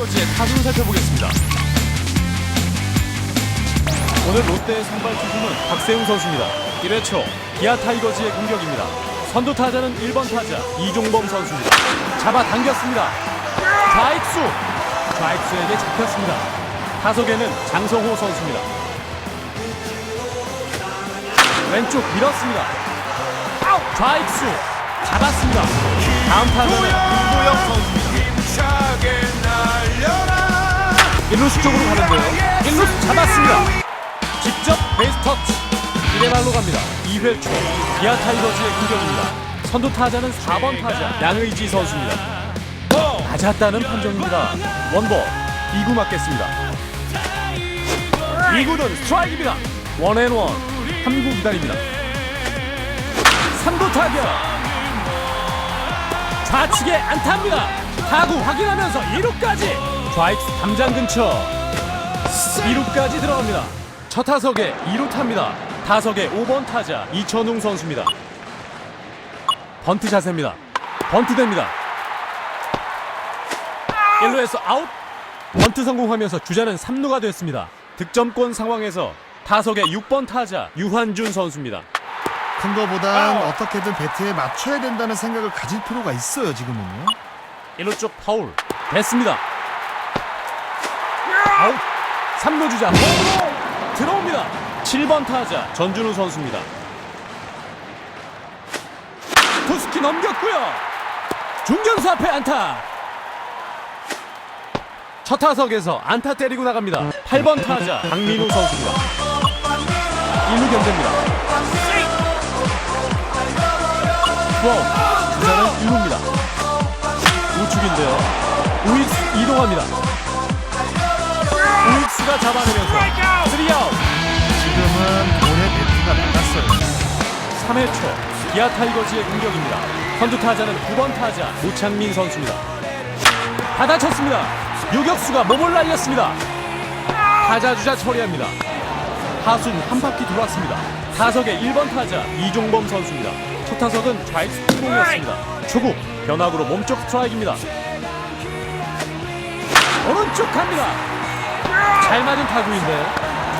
타이거즈의 타순 살펴보겠습니다. 오늘 롯데의 선발 투수는 박세웅 선수입니다. 1회 초 기아 타이거즈의 공격입니다. 선두 타자는 1번 타자 이종범 선수입니다. 잡아 당겼습니다. 좌익수 좌익수에게 잡혔습니다. 타석에는 장성호 선수입니다. 왼쪽 밀었습니다. 좌익수 잡았습니다. 다음 타자는 김도영 선수입니다. 1루수 쪽으로 가는데요. 1루수 잡았습니다. 직접 베이스 터치. 1회 말로 갑니다. 2회 초 기아 타이거즈의 공격입니다. 선두 타자는 4번 타자 양의지 선수입니다. 맞았다는 판정입니다. 원버 2구 맞겠습니다. 2구는 스트라이크입니다. 원앤원 3구 기다립니다. 3구 타격 좌측에 안타입니다. 타구 확인하면서 2루까지 좌익수 담장 근처 2루까지 들어갑니다. 첫 타석에 2루 탑니다. 타석에 5번 타자 이천웅 선수입니다. 번트 자세입니다. 번트 됩니다. 1루에서 아웃. 번트 성공하면서 주자는 3루가 됐습니다. 득점권 상황에서 타석에 6번 타자 유한준 선수입니다. 큰 거보단 어떻게든 배트에 맞춰야 된다는 생각을 가질 필요가 있어요 지금은요 1루 쪽 파울 됐습니다 아웃. 3루 주자 홈으로 들어옵니다. 7번 타자 전준우 선수입니다. 투스키 넘겼고요. 중견수 앞에 안타. 첫 타석에서 안타 때리고 나갑니다. 8번 타자 강민우 선수입니다. 1루 견제입니다. 투아웃 주자는 1루입니다. 우측인데요. 우익수 이동합니다. 잡아내면서 3아웃. 지금은 볼에 배트가 나갔어요 3회 초 기아 타이거즈의 공격입니다. 선두 타자는 9번 타자 노창민 선수입니다. 받아쳤습니다. 유격수가 몸을 날렸습니다. 타자 주자 처리합니다. 하순 한 바퀴 돌았습니다. 타석에 1번 타자 이종범 선수입니다. 첫 타석은 좌익수 공이었습니다. 초구 변화구로 몸쪽 스트라이크입니다. 오른쪽 갑니다. 잘 맞은 타구인데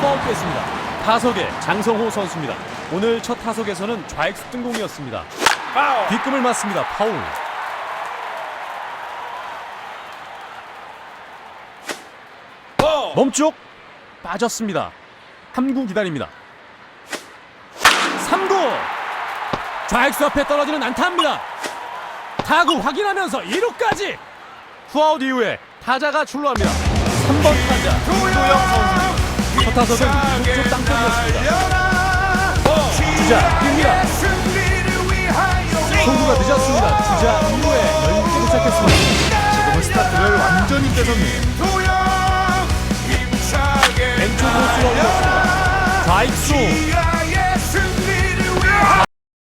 투아웃 됐습니다. 타석에 장성호 선수입니다. 오늘 첫 타석에서는 좌익수 뜬공이었습니다. 뒷금을 맞습니다. 파울. 몸쪽 빠졌습니다. 3구 기다립니다. 3구 좌익수 앞에 떨어지는 안타입니다. 타구 확인하면서 2루까지 후아웃 이후에 타자가 출루합니다. 3번 타자 김도영 선수 첫 타석은 이쪽 땅볼이었습니다. 주자 뜁니다. 송구가 늦었습니다. 주자 2루에 열리기 시작했습니다. 지금은 스타트를 완전히 뺏었네요 왼쪽으로 쏠렸습니다. 좌익수